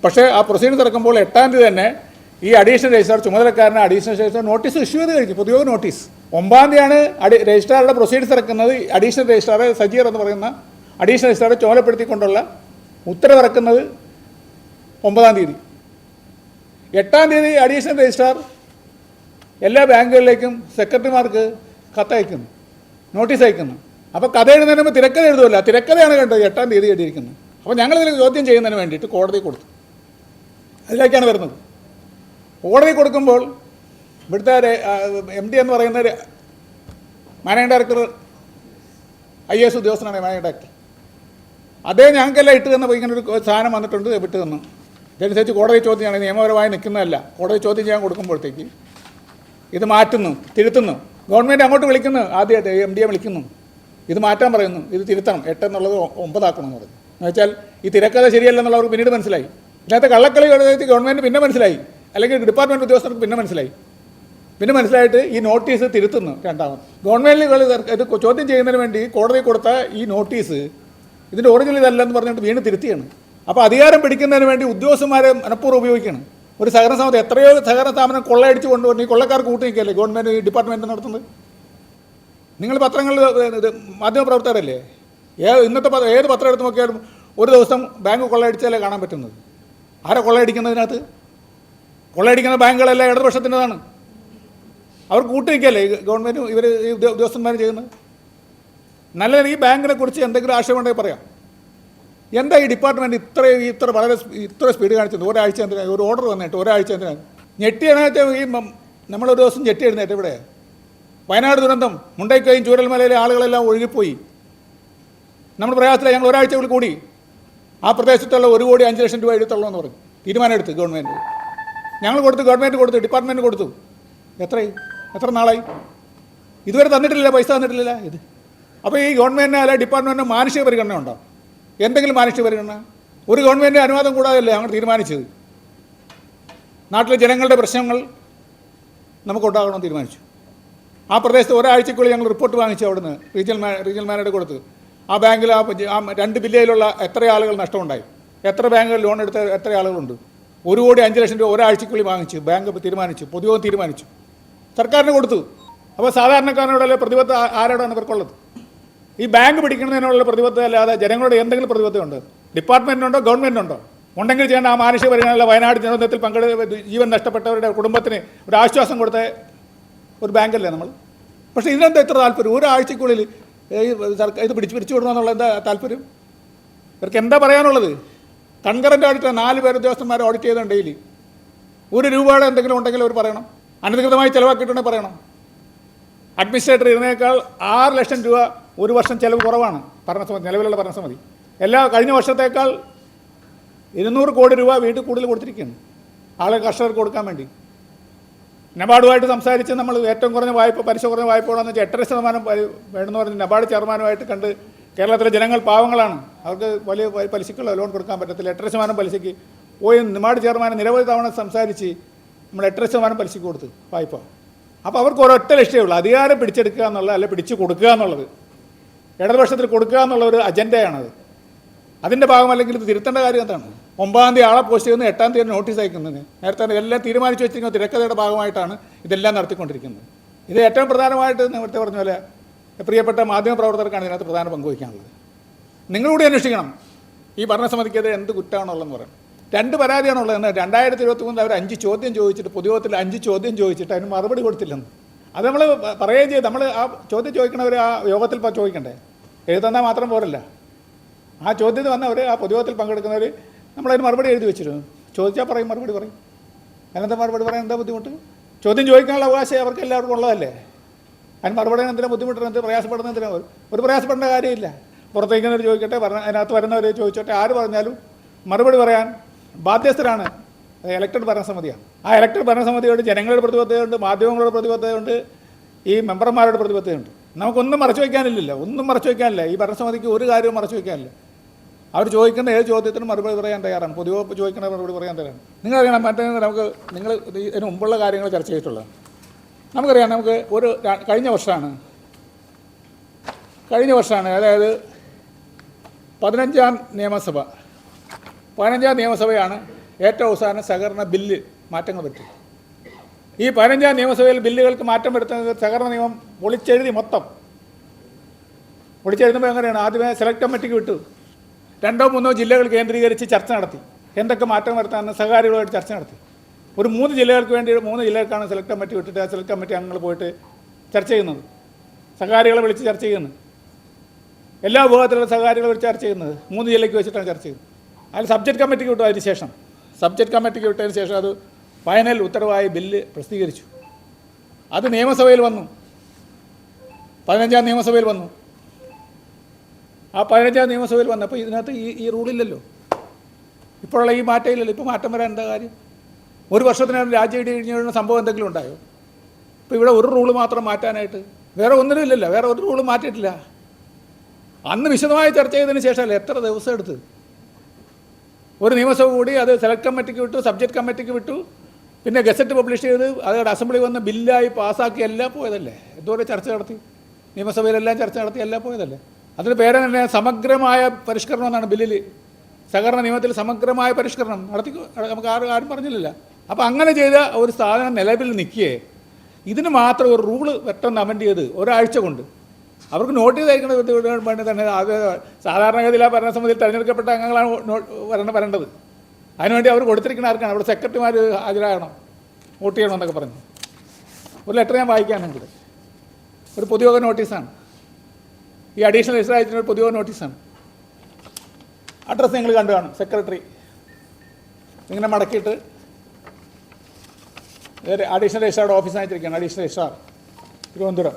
പക്ഷേ ആ പ്രൊസീഡിങ്സ് ഇറക്കുമ്പോൾ എട്ടാം തീയതി തന്നെ ഈ അഡീഷണൽ രജിസ്ട്രാർ ചുമതലക്കാരനെ അഡീഷണൽ രജിസ്ട്രാർ നോട്ടീസ് ഇഷ്യൂ ചെയ്ത് കഴിഞ്ഞു. പുതിയ നോട്ടീസ് ഒമ്പതാം തീയതിയാണ് അഡി രജിസ്ട്രാറുടെ പ്രൊസീഡിങ്സ് ഇറക്കുന്നത് അഡീഷണൽ രജിസ്ട്രാറെ സജീർ എന്ന് പറയുന്ന അഡീഷണൽ രജിസ്ട്രാറെ ചുമതലപ്പെടുത്തിക്കൊണ്ടുള്ള ഉത്തരവിറക്കുന്നത് ഒമ്പതാം തീയതി. എട്ടാം തീയതി അഡീഷണൽ രജിസ്ട്രാർ എല്ലാ ബാങ്കുകളിലേക്കും സെക്രട്ടറിമാർക്ക് കത്തയക്കുന്നു. നോട്ടീസ് അയക്കുന്നു. അപ്പോൾ കഥ എഴുതുന്നതിന് തിരക്കഥ എഴുതുമല്ല തിരക്കഥയാണ് കണ്ടത് എട്ടാം തീയതി എഴുതിയിരിക്കുന്നത്. അപ്പോൾ ഞങ്ങളിതിൽ ചോദ്യം ചെയ്യുന്നതിന് വേണ്ടിയിട്ട് കോടതി കൊടുത്തു. അതിലേക്കാണ് വരുന്നത്. കോടതി കൊടുക്കുമ്പോൾ ഇവിടുത്തെ എം ഡി എന്ന് പറയുന്ന ഒരു മാനേജിംഗ് ഡയറക്ടർ ഐ എസ് ഉദ്യോഗസ്ഥനാണ് മാനേജിംഗ് ഡയറക്ടർ. അദ്ദേഹം ഞങ്ങൾക്കെല്ലാം ഇട്ട് തന്നപ്പോൾ ഇങ്ങനെ ഒരു സാധനം വന്നിട്ടുണ്ട് വിട്ട് തന്നു. ഇതനുസരിച്ച് കോടതി ചോദ്യം ചെയ്യണം. നിയമപരമായി നിൽക്കുന്നതല്ല. കോടതി ചോദ്യം ചെയ്യാൻ കൊടുക്കുമ്പോഴത്തേക്ക് ഇത് മാറ്റുന്നു തിരുത്തുന്നു. ഗവൺമെന്റ് അങ്ങോട്ട് വിളിക്കുന്നു. ആദ്യം എം ഡി എ വിളിക്കുന്നു. ഇത് മാറ്റാൻ പറയുന്നു. ഇത് തിരുത്തണം. എട്ട് എന്നുള്ളത് ഒ- ഒമ്പതാക്കണം എന്ന് പറഞ്ഞു. എന്ന് വെച്ചാൽ ഈ തിരക്കഥ ശരിയല്ലെന്നുള്ളവർക്ക് പിന്നീട് മനസ്സിലായി. ഇതിനകത്ത് കള്ളക്കളി ഗവൺമെന്റ് പിന്നെ മനസ്സിലായി. അല്ലെങ്കിൽ ഡിപ്പാർട്ട്മെന്റ് ഉദ്യോഗസ്ഥർക്ക് പിന്നെ മനസ്സിലായി. പിന്നെ മനസ്സിലായിട്ട് ഈ നോട്ടീസ് തിരുത്തുന്നു രണ്ടാമത്. ഗവൺമെന്റുകൾ ഇത് ചോദ്യം ചെയ്യുന്നതിന് വേണ്ടി കോടതി കൊടുത്ത ഈ നോട്ടീസ് ഇതിന്റെ ഒറിജിനൽ ഇതല്ലെന്ന് പറഞ്ഞിട്ട് വീണ്ടും തിരുത്തിയാണ്. അപ്പോൾ അധികാരം പിടിക്കുന്നതിന് വേണ്ടി ഉദ്യോഗസ്ഥന്മാരെ മനഃപൂർവം ഉപയോഗിക്കണം. ഒരു സഹകരണ സ്ഥാപനം എത്രയോ സഹകരണ സ്ഥാപനം കൊള്ളയടിച്ച് കൊണ്ടുവന്ന് ഈ കൊള്ളക്കാർ കൂട്ടി നിൽക്കല്ലേ ഗവൺമെന്റ് ഈ ഡിപ്പാർട്ട്മെന്റ് നടത്തുന്നത്? നിങ്ങൾ പത്രങ്ങളിൽ മാധ്യമപ്രവർത്തകരല്ലേ? ഏ ഇന്നത്തെ ഏത് പത്രം എടുത്ത് നോക്കിയാലും ഒരു ദിവസം ബാങ്ക് കൊള്ളയടിച്ചാലേ കാണാൻ പറ്റുന്നത്? ആരാ കൊള്ളയടിക്കുന്നതിനകത്ത്? കൊള്ളയടിക്കുന്ന ബാങ്കുകളെല്ലാം ഇടതുപക്ഷത്തിന്റെതാണ്. അവർ കൂട്ടി നിൽക്കല്ലേ ഈ ഗവൺമെന്റ് ഇവർ ഈ ഉദ്യോഗസ്ഥന്മാരും ചെയ്യുന്നത്? നല്ല ഈ ബാങ്കിനെ കുറിച്ച് എന്തെങ്കിലും ആശയമുണ്ടെങ്കിൽ പറയാം. എന്താ ഈ ഡിപ്പാർട്ട്മെന്റ് ഇത്രയും ഇത്ര വളരെ ഇത്ര സ്പീഡ് കാണിച്ചത്? ഒരാഴ്ച എന്തിനാ? ഒരു ഓർഡർ വന്നിട്ട് ഒരാഴ്ച എന്തിനാ? ഞെട്ടിയാണെന്ന് ഈ മ- നമ്മളൊരു ദിവസം ഞെട്ടി എഴുന്നേറ്റ് ഇവിടെ. വയനാട് ദുരന്തം മുണ്ടൈക്കയും ചൂരൽമലയിലെ ആളുകളെല്ലാം ഒഴുകിപ്പോയി. നമ്മൾ പ്രയാസത്തിലാണ് ഞങ്ങൾ ഒരാഴ്ചകൾ കൂടി ആ പ്രദേശത്തുള്ള ഒരു കോടി അഞ്ച് ലക്ഷം രൂപ എഴുത്തുള്ളൂ എന്ന് പറഞ്ഞു. തീരുമാനമെടുത്ത് ഗവൺമെന്റ് ഞങ്ങൾ കൊടുത്തു ഗവൺമെന്റ് കൊടുത്തു ഡിപ്പാർട്ട്മെന്റ് കൊടുത്തു. എത്രയായി? എത്ര നാളായി? ഇതുവരെ തന്നിട്ടില്ല പൈസ തന്നിട്ടില്ല ഇത്. അപ്പോൾ ഈ ഗവൺമെന്റിന് അല്ല ഡിപ്പാർട്ട്മെന്റിന് മാനുഷിക പരിഗണന ഉണ്ടോ എന്തെങ്കിലും മാനിച്ചു വരുന്ന ഒരു ഗവൺമെന്റ് അനുവാദം കൂടാതെയല്ലേ അങ്ങോട്ട് തീരുമാനിച്ചത്? നാട്ടിലെ ജനങ്ങളുടെ പ്രശ്നങ്ങൾ നമുക്കുണ്ടാകണമെന്ന് തീരുമാനിച്ചു. ആ പ്രദേശത്ത് ഒരാഴ്ചക്കുള്ളിൽ ഞങ്ങൾ റിപ്പോർട്ട് വാങ്ങിച്ചു അവിടുന്ന് റീജിയണൽ മാ റീജിയൽ മാനേജർ കൊടുത്ത്. ആ ബാങ്കിൽ ആ രണ്ട് ജില്ലയിലുള്ള എത്ര ആളുകൾ നഷ്ടമുണ്ടായി? എത്ര ബാങ്കുകൾ ലോൺ എടുത്ത എത്ര ആളുകളുണ്ട്? ഒരു കോടി അഞ്ച് ലക്ഷം രൂപ ഒരാഴ്ചക്കുള്ളിൽ വാങ്ങിച്ചു ബാങ്ക് തീരുമാനിച്ചു പൊതുയോഗം തീരുമാനിച്ചു. സർക്കാരിന് കൊടുത്തു. അപ്പോൾ സാധാരണക്കാരനോടല്ലേ പ്രതിബദ്ധ ആരോടാണ് ഇവർക്കുള്ളത്? ഈ ബാങ്ക് പിടിക്കുന്നതിനുള്ള പ്രതിബദ്ധത അല്ലാതെ ജനങ്ങളുടെ എന്തെങ്കിലും പ്രതിബദ്ധത ഉണ്ട്? ഡിപ്പാർട്ട്മെന്റുണ്ടോ ഗവൺമെന്റ് ഉണ്ടോ? ഉണ്ടെങ്കിൽ ചെയ്യേണ്ട ആ മാനുഷിക പരിഗണന വയനാട് ദുരന്തത്തിൽ പങ്കെടുത്ത ജീവൻ നഷ്ടപ്പെട്ടവരുടെ കുടുംബത്തിന് ഒരു ആശ്വാസം കൊടുത്ത ഒരു ബാങ്കല്ലേ നമ്മൾ? പക്ഷേ ഇതിനെന്താ ഇത്ര താല്പര്യം? ഒരാഴ്ചക്കുള്ളിൽ സർക്കാർ ഇത് പിടിച്ച് പിരിച്ചു വിടണമെന്നുള്ള എന്താ താല്പര്യം? ഇവർക്ക് എന്താ പറയാനുള്ളത്? കൺകറന്റ് ഓഡിറ്റ് നാല് പേര് ഉദ്യോഗസ്ഥന്മാരെ ഓഡിറ്റ് ചെയ്തുണ്ട് ഡെയിലി ഒരു രൂപയുടെ എന്തെങ്കിലും ഉണ്ടെങ്കിൽ അവർ പറയണം. അനധികൃതമായി ചിലവാക്കിയിട്ടുണ്ടെങ്കിൽ പറയണം. അഡ്മിനിസ്ട്രേറ്റർ ഇതിനേക്കാൾ ആറ് ലക്ഷം രൂപ ഒരു വർഷം ചിലവ് കുറവാണ് ഭരണസമിതി നിലവിലുള്ള ഭരണസമിതി. എല്ലാ കഴിഞ്ഞ വർഷത്തേക്കാൾ ഇരുന്നൂറ് കോടി രൂപ വീട്ടിൽ കൂടുതൽ കൊടുത്തിരിക്കുന്നു. ആളെ കർഷകർക്ക് കൊടുക്കാൻ വേണ്ടി. നബാർഡുമായിട്ട് സംസാരിച്ച് നമ്മൾ ഏറ്റവും കുറഞ്ഞ വായ്പ പലിശ കുറഞ്ഞ വായ്പ വേണമെന്ന് വെച്ചാൽ എട്ടര ശതമാനം വേണമെന്ന് പറഞ്ഞ് നബാർഡ് ചെയർമാനുമായിട്ട് കണ്ട് കേരളത്തിലെ ജനങ്ങൾ പാവങ്ങളാണ്. അവർക്ക് വലിയ പലിശക്കുള്ള ലോൺ കൊടുക്കാൻ പറ്റത്തില്ല. എട്ടര ശതമാനം പലിശയ്ക്ക് പോയി നബാർഡ് ചെയർമാൻ നിരവധി തവണ സംസാരിച്ച് നമ്മൾ എട്ടര ശതമാനം പലിശയ്ക്ക് കൊടുത്ത് വായ്പ. അപ്പോൾ അവർക്ക് ഒരൊറ്റ ലക്ഷ്യമേ ഉള്ളൂ. അധികാരം പിടിച്ചെടുക്കുക എന്നുള്ളത് അല്ല പിടിച്ചു കൊടുക്കുക എന്നുള്ളത്. ഇടതുപക്ഷത്തിൽ കൊടുക്കുക എന്നുള്ള ഒരു അജണ്ടയാണത്. അതിന്റെ ഭാഗമല്ലെങ്കിൽ ഇത് തിരുത്തേണ്ട കാര്യം എന്താണ്? ഒമ്പതാം തീയതി ആളെ പോസ്റ്റ് ചെയ്യുന്നു എട്ടാം തീയതി നോട്ടീസ് അയക്കുന്നത് നേരത്തെ എല്ലാം തീരുമാനിച്ചു വെച്ചിരിക്കുന്ന തിരക്കഥയുടെ ഭാഗമായിട്ടാണ് ഇതെല്ലാം നടത്തിക്കൊണ്ടിരിക്കുന്നത്. ഇത് ഏറ്റവും പ്രധാനമായിട്ട് നേരത്തെ പറഞ്ഞ പോലെ പ്രിയപ്പെട്ട മാധ്യമപ്രവർത്തകർക്കാണ് ഇതിനകത്ത് പ്രധാന പങ്ക് വഹിക്കാനുള്ളത്. നിങ്ങളൂടെ അന്വേഷിക്കണം. ഈ ഭരണസമിതിക്കെതിരെ എന്ത് കുറ്റമാണുള്ളതെന്ന് പറയാം. രണ്ട് പരാതിയാണുള്ളത്. എന്ന് രണ്ടായിരത്തി ഇരുപത്തി മൂന്നിൽ അവർ അഞ്ച് ചോദ്യം ചോദിച്ചിട്ട് പൊതുയോഗത്തിൽ അഞ്ച് ചോദ്യം ചോദിച്ചിട്ട് അതിന് മറുപടി കൊടുത്തില്ലെന്ന്. അത് നമ്മൾ പറയുകയും ചെയ്ത് നമ്മൾ ആ ചോദ്യം ചോദിക്കണവർ ആ യോഗത്തിൽ ചോദിക്കണ്ടേ? എഴുതുന്നാൽ മാത്രം പോരല്ല. ആ ചോദ്യത്തിൽ വന്നവർ ആ പൊതുയോഗത്തിൽ പങ്കെടുക്കുന്നവർ നമ്മളതിന് മറുപടി എഴുതി വെച്ചിരുന്നു. ചോദിച്ചാൽ പറയും മറുപടി പറയും. അതിനെന്താ മറുപടി പറയാൻ എന്താ ബുദ്ധിമുട്ട്? ചോദ്യം ചോദിക്കാനുള്ള അവകാശം അവർക്ക് എല്ലാവർക്കും ഉള്ളതല്ലേ? അതിന് മറുപടി എന്തിനാ ബുദ്ധിമുട്ടുന്നത് എന്ത് പ്രയാസപ്പെടുന്ന എന്തിനാ? ഒരു പ്രയാസപ്പെടേണ്ട കാര്യമില്ല. പുറത്തേക്കുന്നവർ ചോദിക്കട്ടെ പറഞ്ഞ അതിനകത്ത് വരുന്നവർ ചോദിച്ചോട്ടെ ആര് പറഞ്ഞാലും മറുപടി പറയാൻ ബാധ്യസ്ഥരാണ്. ഇലക്ടഡ് ഭരണസമിതിയാണ്. ആ ഇലക്ടഡ് ഭരണസമിതിയോട് ജനങ്ങളുടെ പ്രതിബദ്ധതയുണ്ട് മാധ്യമങ്ങളുടെ പ്രതിബദ്ധതയുണ്ട് ഈ മെമ്പർമാരുടെ പ്രതിബദ്ധതയുണ്ട്. നമുക്കൊന്നും മറച്ചു വയ്ക്കാനില്ലല്ലോ. ഒന്നും മറച്ചു വയ്ക്കാനില്ല. ഈ ഭരണസമിതിക്ക് ഒരു കാര്യവും മറച്ചു വയ്ക്കാനില്ല. അവർ ചോദിക്കേണ്ട ഏത് ചോദ്യത്തിനും മറുപടി പറയാൻ തയ്യാറാണ്. പൊതുവെ ചോദിക്കേണ്ട മറുപടി പറയാൻ തയ്യാറാണ്. നിങ്ങളറിയണം മറ്റേ നമുക്ക് നിങ്ങൾ ഇതിന് മുമ്പുള്ള കാര്യങ്ങൾ ചർച്ച ചെയ്തിട്ടുള്ളത്. നമുക്കറിയാം നമുക്ക് ഒരു കഴിഞ്ഞ വർഷമാണ്. കഴിഞ്ഞ വർഷമാണ് അതായത് പതിനഞ്ചാം നിയമസഭ. പതിനഞ്ചാം നിയമസഭയാണ് ഏറ്റവും അവസാനം സഹകരണ ബില്ല് മാറ്റങ്ങൾ പറ്റി ഈ പതിനഞ്ചാം നിയമസഭയിൽ ബില്ലുകൾക്ക് മാറ്റം വരുത്തുന്നത് സഹകരണ നിയമം പൊളിച്ചെഴുതി മൊത്തം. പൊളിച്ചെഴുതുമ്പോൾ എങ്ങനെയാണ്? ആദ്യമേ സെലക്ട് കമ്മിറ്റിക്ക് വിട്ടു. രണ്ടോ മൂന്നോ ജില്ലകൾ കേന്ദ്രീകരിച്ച് ചർച്ച നടത്തി. എന്തൊക്കെ മാറ്റം വരുത്താമെന്ന് സഹകാരികളുമായിട്ട് ചർച്ച നടത്തി. ഒരു മൂന്ന് ജില്ലകൾക്ക് വേണ്ടി മൂന്ന് ജില്ലകൾക്കാണ് സെലക്ട് കമ്മിറ്റി വിട്ടിട്ട് ആ സെലക്ട് കമ്മിറ്റി അംഗങ്ങൾ പോയിട്ട് ചർച്ച ചെയ്യുന്നത്. സഹകാരികളെ വിളിച്ച് ചർച്ച ചെയ്യുന്നത്. എല്ലാ വിഭാഗത്തിലുള്ള സഹകാരികളെ വിളിച്ച് ചർച്ച ചെയ്യുന്നത്. മൂന്ന് ജില്ലയ്ക്ക് വെച്ചിട്ടാണ് ചർച്ച ചെയ്യുന്നത്. അതിൽ സബ്ജക്ട് കമ്മിറ്റിക്ക് വിട്ടു അതിന് ശേഷം. സബ്ജക്ട് കമ്മിറ്റിക്ക് വിട്ടതിന് ശേഷം അത് ഫൈനൽ ഉത്തരവായ ബില്ല് പ്രസിദ്ധീകരിച്ചു. അത് നിയമസഭയിൽ വന്നു. പതിനഞ്ചാം നിയമസഭയിൽ വന്നു. ആ പതിനഞ്ചാം നിയമസഭയിൽ വന്നപ്പോൾ ഇതിനകത്ത് ഈ ഈ റൂളില്ലല്ലോ. ഇപ്പോഴുള്ള ഈ മാറ്റം ഇല്ലല്ലോ ഇപ്പോൾ മാറ്റം വരാൻ എന്താ കാര്യം? ഒരു വർഷത്തിനകം രാജ്യം ഇടി കഴിഞ്ഞ സംഭവം എന്തെങ്കിലും ഉണ്ടായോ? ഇപ്പോൾ ഇവിടെ ഒരു റൂൾ മാത്രം മാറ്റാനായിട്ട് വേറെ ഒന്നിനും ഇല്ലല്ലോ. വേറെ ഒരു റൂൾ മാറ്റിയിട്ടില്ല. അന്ന് വിശദമായി ചർച്ച ചെയ്തതിന് ശേഷമല്ലേ എത്ര ദിവസം എടുത്ത്? ഒരു നിയമസഭ കൂടി അത് സെലക്ട് കമ്മിറ്റിക്ക് വിട്ടു സബ്ജക്ട് കമ്മിറ്റിക്ക് വിട്ടു പിന്നെ ഗസറ്റ് പബ്ലിഷ് ചെയ്ത് അതോടെ അസംബ്ലി വന്ന് ബില്ലായി പാസ്സാക്കി എല്ലാം പോയതല്ലേ? എന്തോരം ചർച്ച നടത്തി? നിയമസഭയിലെല്ലാം ചർച്ച നടത്തി എല്ലാം പോയതല്ലേ? അതിന് പേരെ തന്നെ സമഗ്രമായ പരിഷ്കരണം എന്നാണ് ബില്ലിൽ സഹകരണ നിയമത്തിൽ സമഗ്രമായ പരിഷ്കരണം നടത്തി നമുക്ക് ആരും ആരും പറഞ്ഞില്ലല്ല. അപ്പോൾ അങ്ങനെ ചെയ്ത ഒരു സാധനം നിലവിൽ നിൽക്കുകയെ ഇതിന് മാത്രം ഒരു റൂൾ പെട്ടെന്ന് അമെൻഡ് ചെയ്ത് ഒരാഴ്ച കൊണ്ട്. അവർക്ക് നോട്ടീസ് അയക്കുന്നത് വേണ്ടി തന്നെ. സാധാരണഗതിയിൽ ആ ഭരണസമിതിയിൽ തിരഞ്ഞെടുക്കപ്പെട്ട അംഗങ്ങളാണ് വരേണ്ടത്. അതിനുവേണ്ടി അവർ കൊടുത്തിരിക്കുന്ന ആർക്കാണ്? അവിടെ സെക്രട്ടറിമാർ ഹാജരാകണം. വോട്ട് ചെയ്യണം എന്നൊക്കെ പറഞ്ഞു. ഒരു ലെറ്റർ ഞാൻ വായിക്കാനുണ്ട്. ഒരു പൊതുയോഗ നോട്ടീസാണ്. ഈ അഡീഷണൽ രജിസ്റ്റർ ഒരു പൊതുയോഗ നോട്ടീസാണ്. അഡ്രസ്സ് നിങ്ങൾ കണ്ടു കാണും. സെക്രട്ടറി ഇങ്ങനെ മടക്കിയിട്ട് അഡീഷണൽ രജിസ്ട്രാറുടെ ഓഫീസ് അയച്ചിരിക്കുകയാണ്. Additional registrar Thiruvananthapuram.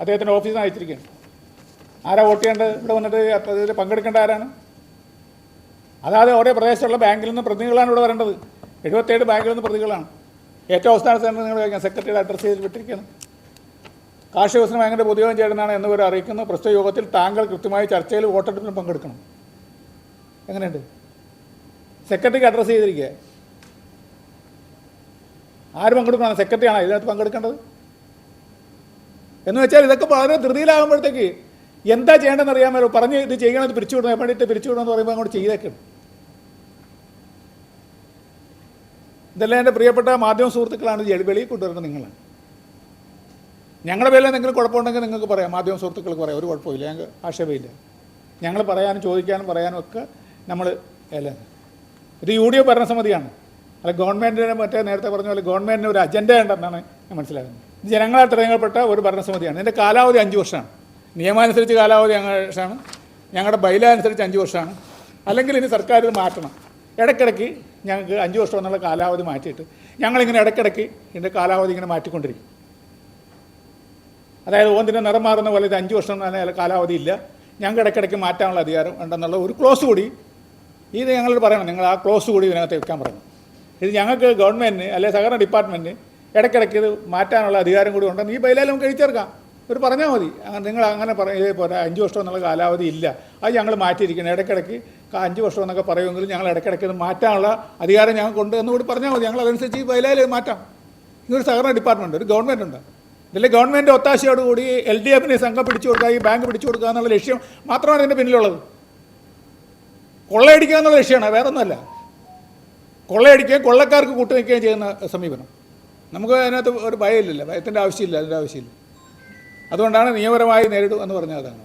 അദ്ദേഹത്തിന്റെ ഓഫീസിൽ അയച്ചിരിക്കുകയാണ്. ആരാ വോട്ട് ചെയ്യേണ്ടത്? ഇവിടെ വന്നിട്ട് അതിൽ പങ്കെടുക്കേണ്ട ആരാണ്? അതായത് ഓരോ പ്രദേശത്തുള്ള ബാങ്കിൽ നിന്ന് പ്രതിനിധികളാണ് ഇവിടെ വരേണ്ടത്. എഴുപത്തേഴ് ബാങ്കിൽ നിന്ന് പ്രതികളാണ് ഏറ്റവും അവസാന സ്ഥാനത്ത് നിങ്ങൾ സെക്രട്ടറിയുടെ അഡ്രസ്സ് ചെയ്ത് വിട്ടിരിക്കുകയാണ്. കാർഷിക വികസന ബാങ്കിന്റെ പൊതുയോഗം ചേരുന്നതാണ് എന്നിവർ അറിയിക്കുന്നു. പ്രസ്തുത യോഗത്തിൽ താങ്കൾ കൃത്യമായി ചർച്ചയിൽ വോട്ടെടുപ്പിലും പങ്കെടുക്കണം. എങ്ങനെയുണ്ട്? സെക്രട്ടറിക്ക് അഡ്രസ്സ് ചെയ്തിരിക്കുക. ആര് പങ്കെടുക്കണം? സെക്രട്ടറിയാണോ ഇതിനകത്ത് പങ്കെടുക്കേണ്ടത്? എന്ന് വെച്ചാൽ ഇതൊക്കെ വളരെ ധൃതിയിലാകുമ്പോഴത്തേക്ക് എന്താ ചെയ്യേണ്ടതെന്ന് അറിയാമല്ലോ പറഞ്ഞ് ഇത് ചെയ്യണം ഇത് പിരിച്ചു വിടണം വേണ്ടിയിട്ട് പിരിച്ചു വിടണം എന്ന് പറയുമ്പോൾ അങ്ങോട്ട് ചെയ്തേക്കണം ഇതെല്ലാം എന്റെ പ്രിയപ്പെട്ട മാധ്യമ സുഹൃത്തുക്കളാണ് വെളിയിൽ കൊണ്ടുവരുന്നത് നിങ്ങളാണ് ഞങ്ങളുടെ പേരിൽ എന്തെങ്കിലും കുഴപ്പമുണ്ടെങ്കിൽ നിങ്ങൾക്ക് പറയാം. മാധ്യമ സുഹൃത്തുക്കൾക്ക് പറയാം. ഒരു കുഴപ്പമില്ല ഞങ്ങൾക്ക് ആക്ഷേപമില്ല. ഞങ്ങൾ പറയാനും ചോദിക്കാനും പറയാനും ഒക്കെ നമ്മൾ അല്ല? ഇത് യു ഡി എഫ് ഭരണസമിതിയാണ്. അല്ല ഗവൺമെന്റിന് മറ്റേ നേരത്തെ പറഞ്ഞ പോലെ ഗവൺമെന്റിന് ഒരു അജണ്ട ഉണ്ടെന്നാണ് ഞാൻ മനസ്സിലാക്കുന്നത്. ജനങ്ങളാൽ തിരഞ്ഞെടുക്കപ്പെട്ട ഒരു ഭരണസമിതിയാണ്. ഇതിന്റെ കാലാവധി അഞ്ച് വർഷമാണ്. നിയമാനുസരിച്ച് കാലാവധി അഞ്ച് വർഷമാണ്. ഞങ്ങളുടെ ബൈല അനുസരിച്ച് അഞ്ച് വർഷമാണ്. അല്ലെങ്കിൽ ഇനി സർക്കാർ ഇത് മാറ്റണം. ഇടയ്ക്കിടയ്ക്ക് ഞങ്ങൾക്ക് അഞ്ച് വർഷം എന്നുള്ള കാലാവധി മാറ്റിയിട്ട് ഞങ്ങളിങ്ങനെ ഇടയ്ക്കിടയ്ക്ക് ഇതിന്റെ കാലാവധി ഇങ്ങനെ മാറ്റിക്കൊണ്ടിരിക്കും. അതായത് ഓന്തിന്റെ നിറം മാറുന്ന പോലെ ഇത് അഞ്ച് വർഷം തന്നെ കാലാവധി ഇല്ല. ഞങ്ങൾക്ക് ഇടയ്ക്കിടയ്ക്ക് മാറ്റാനുള്ള അധികാരം ഉണ്ടെന്നുള്ള ഒരു ക്ലോസ് കൂടി ഇത് ഞങ്ങളോട് പറയണം. നിങ്ങൾ ആ ക്ലോസ് കൂടി ഇതിനകത്ത് വെക്കാൻ പറയണം. ഇത് ഞങ്ങൾക്ക് ഗവൺമെന്റിന് അല്ലെങ്കിൽ സഹകരണ ഡിപ്പാർട്ട്മെന്റിന് ഇടയ്ക്കിടയ്ക്ക് ഇത് മാറ്റാനുള്ള അധികാരം കൂടി ഉണ്ടെന്ന് ഈ ബൈലാലും നമുക്ക് എഴുതിച്ചേർക്കാം ഒരു പറഞ്ഞാൽ മതി. നിങ്ങൾ അങ്ങനെ പറയേ പോലെ അഞ്ച് വർഷം എന്നുള്ള കാലാവധി ഇല്ല. അത് ഞങ്ങൾ മാറ്റിയിരിക്കണം. ഇടയ്ക്കിടയ്ക്ക് അഞ്ച് വർഷം എന്നൊക്കെ പറയുമെങ്കിലും ഞങ്ങൾ ഇടയ്ക്കിടയ്ക്ക് ഇത് മാറ്റാനുള്ള അധികാരം കൊണ്ട് എന്ന് കൂടി പറഞ്ഞാൽ മതി. ഞങ്ങൾ അതനുസരിച്ച് ഈ ബൈലായിൽ മാറ്റാം. ഇതൊരു സഹകരണ ഡിപ്പാർട്ട്മെന്റ് ഒരു ഗവൺമെന്റ് ഉണ്ട്. ഇതിലെ ഗവൺമെന്റ് ഒത്താശയോടുകൂടി എൽ ഡി എഫിന് സംഘം പിടിച്ചു കൊടുക്കുക ഈ ബാങ്ക് പിടിച്ചു കൊടുക്കുക എന്നുള്ള ലക്ഷ്യം മാത്രമാണ് ഇതിന്റെ പിന്നിലുള്ളത്. കൊള്ളയടിക്കുക എന്നുള്ള ലക്ഷ്യമാണ് വേറെ ഒന്നുമല്ല കൊള്ളയടിക്കുകയും കൊള്ളക്കാർക്ക് കൂട്ടുനിൽക്കുകയും ചെയ്യുന്ന സമീപനം. നമുക്ക് അതിനകത്ത് ഒരു ഭയമില്ലല്ലോ ഭയത്തിന്റെ ആവശ്യമില്ല അതിന്റെ ആവശ്യമില്ല. അതുകൊണ്ടാണ് നിയമപരമായി നേരിടും എന്ന് പറഞ്ഞത് അതാണ്.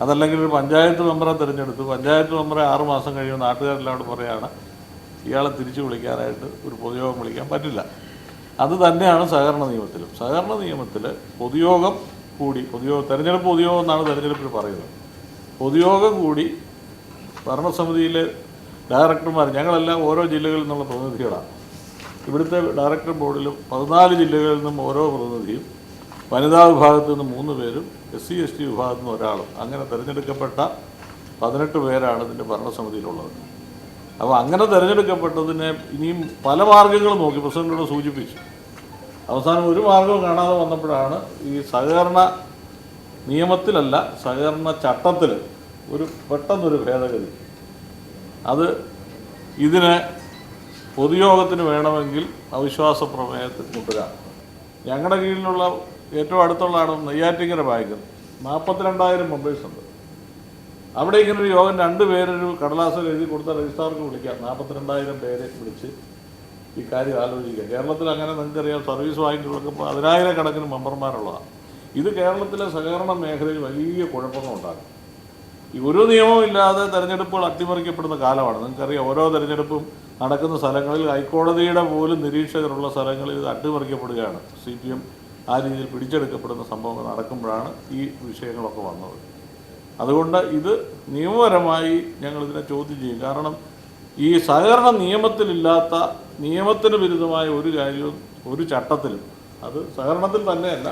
അതല്ലെങ്കിൽ ഒരു പഞ്ചായത്ത് മെമ്പറെ തിരഞ്ഞെടുത്തു. പഞ്ചായത്ത് മെമ്പറെ ആറുമാസം കഴിയുമ്പോൾ നാട്ടുകാരെല്ലാം പറയാണ് ഇയാളെ തിരിച്ചു വിളിക്കാനായിട്ട് ഒരു പൊതുയോഗം വിളിക്കാൻ പറ്റില്ല. അത് തന്നെയാണ് സഹകരണ നിയമത്തിലും. സഹകരണ നിയമത്തിൽ പൊതുയോഗം കൂടി പൊതുയോഗം തെരഞ്ഞെടുപ്പ് പൊതുയോഗം എന്നാണ് തെരഞ്ഞെടുപ്പിൽ പറയുന്നത്. പൊതുയോഗം കൂടി ഭരണസമിതിയിലെ ഡയറക്ടർമാർ ഞങ്ങളെല്ലാം ഓരോ ജില്ലകളിൽ നിന്നുള്ള പ്രതിനിധികളാണ്. ഇവിടുത്തെ ഡയറക്ടർ ബോർഡിലും പതിനാല് ജില്ലകളിൽ നിന്നും ഓരോ പ്രതിനിധിയും വനിതാ വിഭാഗത്തിൽ നിന്ന് മൂന്ന് പേരും എസ് സി എസ് ടി വിഭാഗത്തിൽ നിന്ന് ഒരാളും. അങ്ങനെ തിരഞ്ഞെടുക്കപ്പെട്ട പതിനെട്ട് പേരാണ് ഇതിന്റെ ഭരണസമിതിയിലുള്ളത്. അപ്പോൾ അങ്ങനെ തിരഞ്ഞെടുക്കപ്പെട്ടതിനെ ഇനിയും പല മാർഗങ്ങളും നോക്കി പ്രസിഡന്റിനോട് സൂചിപ്പിച്ചു. അവസാനം ഒരു മാർഗവും കാണാതെ വന്നപ്പോഴാണ് ഈ സഹകരണ നിയമത്തിലല്ല സഹകരണ ചട്ടത്തിൽ ഒരു പെട്ടെന്നൊരു ഭേദഗതി. അത് ഇതിന് പൊതുയോഗത്തിന് വേണമെങ്കിൽ അവിശ്വാസ പ്രമേയത്തിൽ കൊണ്ടുവരാം ഞങ്ങളുടെ കീഴിലുള്ള ഏറ്റവും അടുത്തുള്ളതാണ് നെയ്യാറ്റിങ്കര ബാങ്ക് നാൽപ്പത്തിരണ്ടായിരം മെമ്പേഴ്സ് ഉണ്ട്. അവിടെ ഇങ്ങനെ ഒരു യോഗം രണ്ട് പേരൊരു കടലാസിൽ എഴുതി കൊടുത്ത രജിസ്ട്രാർക്ക് വിളിക്കാം. നാൽപ്പത്തിരണ്ടായിരം പേരെ വിളിച്ച് ഈ കാര്യം ആലോചിക്കുക കേരളത്തിൽ അങ്ങനെ നിങ്ങൾക്കറിയാം സർവീസ് ബാങ്കുകളൊക്കെ പതിനായിരക്കണക്കിന് മെമ്പർമാരുള്ളതാണ്. ഇത് കേരളത്തിലെ സഹകരണ മേഖലയിൽ വലിയ കുഴപ്പങ്ങളുണ്ടാകും ഈ ഒരു നിയമവും ഇല്ലാതെ തെരഞ്ഞെടുപ്പുകൾ അട്ടിമറിക്കപ്പെടുന്ന കാലമാണ്. നിങ്ങൾക്കറിയാം ഓരോ തെരഞ്ഞെടുപ്പും നടക്കുന്ന സ്ഥലങ്ങളിൽ ഹൈക്കോടതിയുടെ പോലും നിരീക്ഷകരുള്ള സ്ഥലങ്ങളിൽ ഇത് അട്ടിമറിക്കപ്പെടുകയാണ്. സി പി എം ആ രീതിയിൽ പിടിച്ചെടുക്കപ്പെടുന്ന സംഭവങ്ങൾ നടക്കുമ്പോഴാണ് ഈ വിഷയങ്ങളൊക്കെ വന്നത്. അതുകൊണ്ട് ഇത് നിയമപരമായി ഞങ്ങളിതിനെ ചോദ്യം ചെയ്യും. കാരണം ഈ സഹകരണ നിയമത്തിലില്ലാത്ത നിയമത്തിന് വിരുദ്ധമായ ഒരു കാര്യവും ഒരു ചട്ടത്തിലും അത് സഹകരണത്തിൽ തന്നെയല്ല.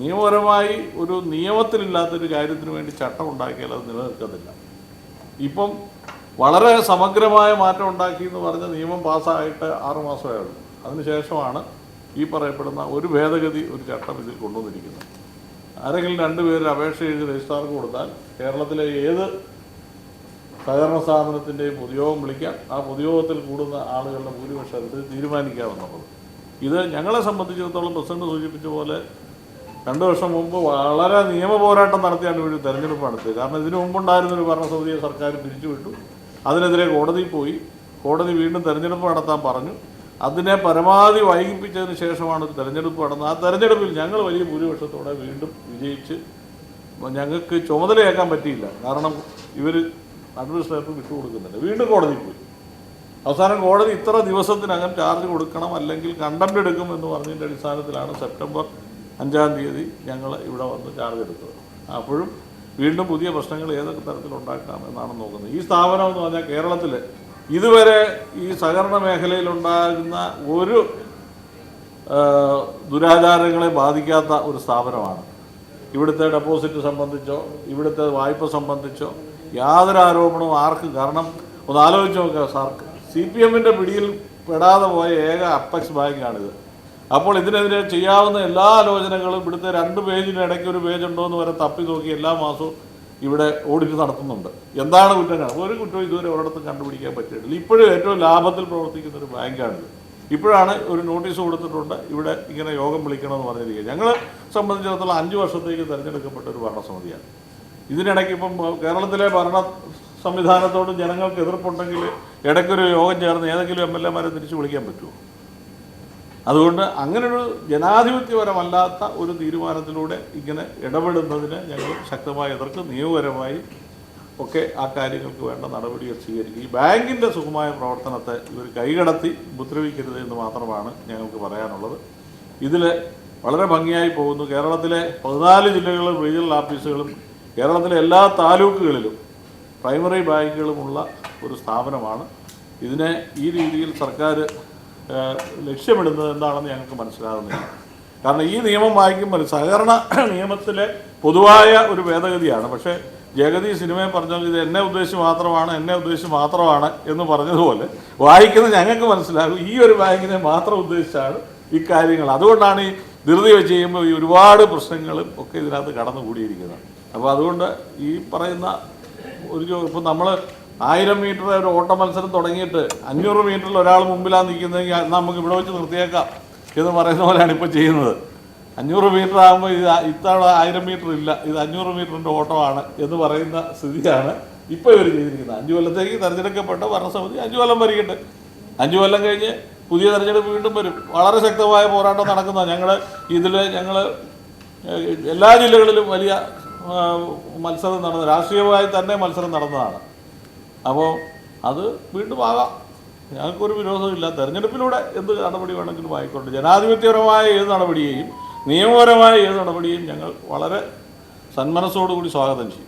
നിയമപരമായി ഒരു നിയമത്തിലില്ലാത്തൊരു കാര്യത്തിന് വേണ്ടി ചട്ടം ഉണ്ടാക്കിയാൽ അത് നിലനിൽക്കത്തില്ല. ഇപ്പം വളരെ സമഗ്രമായ മാറ്റം ഉണ്ടാക്കി എന്ന് പറഞ്ഞ നിയമം പാസ്സായിട്ട് ആറുമാസമേ ഉള്ളൂ. അതിനുശേഷമാണ് ഈ പറയപ്പെടുന്ന ഒരു ഭേദഗതി ഒരു ചട്ടം ഇതിൽ കൊണ്ടുവന്നിരിക്കുന്നത് ആരെങ്കിലും രണ്ടുപേര് അപേക്ഷ എഴുതി രജിസ്ട്രാർക്ക് കൊടുത്താൽ കേരളത്തിലെ ഏത് സഹകരണ സ്ഥാപനത്തിന്റെയും പൊതുയോഗം വിളിക്കാം ആ പൊതുയോഗത്തിൽ കൂടുന്ന ആളുകളുടെ ഭൂരിപക്ഷം അത് തീരുമാനിക്കാമെന്നുള്ളത് ഇത് ഞങ്ങളെ സംബന്ധിച്ചിടത്തോളം പ്രസിഡന്റ് സൂചിപ്പിച്ച പോലെ രണ്ട് വർഷം മുമ്പ് വളരെ നിയമ പോരാട്ടം നടത്തിയാണ് ഇവർ തെരഞ്ഞെടുപ്പ് നടത്തിയത്. കാരണം ഇതിനു മുമ്പുണ്ടായിരുന്ന ഒരു ഭരണസമിതിയെ സർക്കാർ പിരിച്ചുവിട്ടു. അതിനെതിരെ കോടതിയിൽ പോയി. കോടതി വീണ്ടും തെരഞ്ഞെടുപ്പ് നടത്താൻ പറഞ്ഞു. അതിനെ പരമാവധി വൈകിപ്പിച്ചതിന് ശേഷമാണ് ഒരു തെരഞ്ഞെടുപ്പ് നടന്നത്. ആ തെരഞ്ഞെടുപ്പിൽ ഞങ്ങൾ വലിയ ഭൂരിപക്ഷത്തോടെ വീണ്ടും വിജയിച്ച് ഞങ്ങൾക്ക് ചുമതലയാക്കാൻ പറ്റിയില്ല. കാരണം ഇവർ അഡ്മിനിസ്ട്രേറ്റർ വിട്ടുകൊടുക്കുന്നില്ല വീണ്ടും കോടതിയിൽ പോയി. അവസാനം കോടതി ഇത്ര ദിവസത്തിനകം ചാർജ് കൊടുക്കണം അല്ലെങ്കിൽ കണ്ടംപ്റ്റ് എടുക്കും എന്ന് പറഞ്ഞതിന്റെ അടിസ്ഥാനത്തിലാണ് സെപ്റ്റംബർ അഞ്ചാം തീയതി ഞങ്ങൾ ഇവിടെ വന്ന് ചാർജ് എടുത്തത്. അപ്പോഴും വീണ്ടും പുതിയ പ്രശ്നങ്ങൾ ഏതൊക്കെ തരത്തിലുണ്ടാക്കാം എന്നാണ് നോക്കുന്നത്. ഈ സ്ഥാപനം എന്ന് പറഞ്ഞാൽ കേരളത്തിൽ ഇതുവരെ ഈ സഹകരണ മേഖലയിലുണ്ടാകുന്ന ഒരു ദുരാചാരങ്ങളെ ബാധിക്കാത്ത ഒരു സ്ഥാപനമാണ്. ഇവിടുത്തെ ഡെപ്പോസിറ്റ് സംബന്ധിച്ചോ ഇവിടുത്തെ വായ്പ സംബന്ധിച്ചോ യാതൊരു ആരോപണവും ആർക്കും കാരണം ഒന്ന് ആലോചിച്ച് നോക്കുക സാർ സി പി എമ്മിന്റെ പിടിയിൽ പെടാതെ പോയ ഏക അപ്പക്സ് ബാങ്കാണിത്. അപ്പോൾ ഇതിനെതിരെ ചെയ്യാവുന്ന എല്ലാ ആലോചനകളും ഇവിടുത്തെ രണ്ട് പേജിന് ഇടയ്ക്ക് ഒരു പേജ് ഉണ്ടോ എന്ന് വരെ തപ്പി നോക്കി എല്ലാ മാസവും ഇവിടെ ഓഡിറ്റ് നടത്തുന്നുണ്ട്. എന്താണ് കുറ്റങ്ങൾ ഒരു കുറ്റവും ഇതുവരെ ഒരിടത്തും കണ്ടുപിടിക്കാൻ പറ്റിയിട്ടില്ല. ഇപ്പോഴും ഏറ്റവും ലാഭത്തിൽ പ്രവർത്തിക്കുന്ന ഒരു ബാങ്കാണിത്. ഇപ്പോഴാണ് ഒരു നോട്ടീസ് കൊടുത്തിട്ടുണ്ട്. ഇവിടെ ഇങ്ങനെ യോഗം വിളിക്കണമെന്ന് പറഞ്ഞിരിക്കുക. ഞങ്ങൾ സംബന്ധിച്ചിടത്തോളം അഞ്ച് വർഷത്തേക്ക് തിരഞ്ഞെടുക്കപ്പെട്ട ഒരു ഭരണസമിതിയാണ്. ഇതിനിടയ്ക്ക് ഇപ്പം കേരളത്തിലെ ഭരണ സംവിധാനത്തോട് ജനങ്ങൾക്ക് എതിർപ്പുണ്ടെങ്കിൽ ഇടയ്ക്കൊരു യോഗം ചേർന്ന് ഏതെങ്കിലും എം എൽ എമാരെ തിരിച്ചു വിളിക്കാൻ പറ്റുമോ? അതുകൊണ്ട് അങ്ങനൊരു ജനാധിപത്യപരമല്ലാത്ത ഒരു തീരുമാനത്തിലൂടെ ഇങ്ങനെ ഇടപെടുന്നതിന് ഞങ്ങൾ ശക്തമായി എതിർക്കും നിയമപരമായി ഒക്കെ ആ കാര്യങ്ങൾക്ക് വേണ്ട നടപടികൾ സ്വീകരിക്കും. ഈ ബാങ്കിന്റെ സുഖമായ പ്രവർത്തനത്തെ ഇവർ കൈകടത്തി ഉപദ്രവിക്കരുത് എന്ന് മാത്രമാണ് ഞങ്ങൾക്ക് പറയാനുള്ളത്. ഇതിൽ വളരെ ഭംഗിയായി പോകുന്നു. കേരളത്തിലെ പതിനാല് ജില്ലകളിലും റീജിയണൽ ഓഫീസുകളും കേരളത്തിലെ എല്ലാ താലൂക്കുകളിലും പ്രൈമറി ബാങ്കുകളുമുള്ള ഒരു സ്ഥാപനമാണ്. ഇതിനെ ഈ രീതിയിൽ സർക്കാർ ലക്ഷ്യമിടുന്നത് എന്താണെന്ന് ഞങ്ങൾക്ക് മനസ്സിലാകുന്നില്ല കാരണം ഈ നിയമം വായിക്കുമ്പോൾ സഹകരണ നിയമത്തിലെ പൊതുവായ ഒരു ഭേദഗതിയാണ്. പക്ഷേ ജഗതി സിനിമയെ പറഞ്ഞാൽ ഇത് എന്നെ ഉദ്ദേശിച്ച് മാത്രമാണ് എന്നെ ഉദ്ദേശിച്ച് മാത്രമാണ് എന്ന് പറഞ്ഞതുപോലെ വായിക്കുന്നത് ഞങ്ങൾക്ക് മനസ്സിലാകും. ഈ ഒരു ബാങ്കിനെ മാത്രം ഉദ്ദേശിച്ചാണ് ഇക്കാര്യങ്ങൾ അതുകൊണ്ടാണ് ഈ ധൃതി വെച്ച് ചെയ്യുമ്പോൾ ഈ ഒരുപാട് പ്രശ്നങ്ങളും ഒക്കെ ഇതിനകത്ത് കടന്നുകൂടിയിരിക്കുന്നത്. അപ്പോൾ അതുകൊണ്ട് ഈ പറയുന്ന ഒരു ഇപ്പം നമ്മൾ ആയിരം മീറ്റർ ഒരു ഓട്ട മത്സരം തുടങ്ങിയിട്ട് അഞ്ഞൂറ് മീറ്ററിൽ ഒരാൾ മുമ്പിലാണ് നിൽക്കുന്നതെങ്കിൽ നമുക്ക് ഇവിടെ വെച്ച് നിർത്തിയേക്കാം എന്ന് പറയുന്ന പോലെയാണ് ഇപ്പോൾ ചെയ്യുന്നത്. അഞ്ഞൂറ് മീറ്റർ ആകുമ്പോൾ ഇത് ഇത്തവണ ആയിരം മീറ്റർ ഇല്ല ഇത് അഞ്ഞൂറ് മീറ്ററിന്റെ ഓട്ടമാണ് എന്ന് പറയുന്ന സ്ഥിതിയാണ് ഇപ്പോൾ ഇവർ ചെയ്തിരിക്കുന്നത്. അഞ്ചു കൊല്ലത്തേക്ക് തിരഞ്ഞെടുക്കപ്പെട്ട ഭരണസമിതി അഞ്ചു കൊല്ലം ഭരിക്കട്ടെ. അഞ്ചു കൊല്ലം കഴിഞ്ഞ് പുതിയ തെരഞ്ഞെടുപ്പ് വീണ്ടും വരും. വളരെ ശക്തമായ പോരാട്ടം നടക്കുന്ന ഞങ്ങൾ ഇതിൽ ഞങ്ങൾ എല്ലാ ജില്ലകളിലും വലിയ മത്സരം നടന്ന രാഷ്ട്രീയമായി തന്നെ മത്സരം നടന്നതാണ്. അപ്പോൾ അത് വീണ്ടും ആകാം. ഞങ്ങൾക്കൊരു വിരോധമില്ല. തെരഞ്ഞെടുപ്പിലൂടെ എന്ത് നടപടി വേണമെങ്കിലും ആയിക്കോട്ടെ. ജനാധിപത്യപരമായ ഏത് നടപടിയെയും നിയമപരമായ ഏത് നടപടിയെയും ഞങ്ങൾ വളരെ സന്മനസ്സോടുകൂടി സ്വാഗതം ചെയ്യും.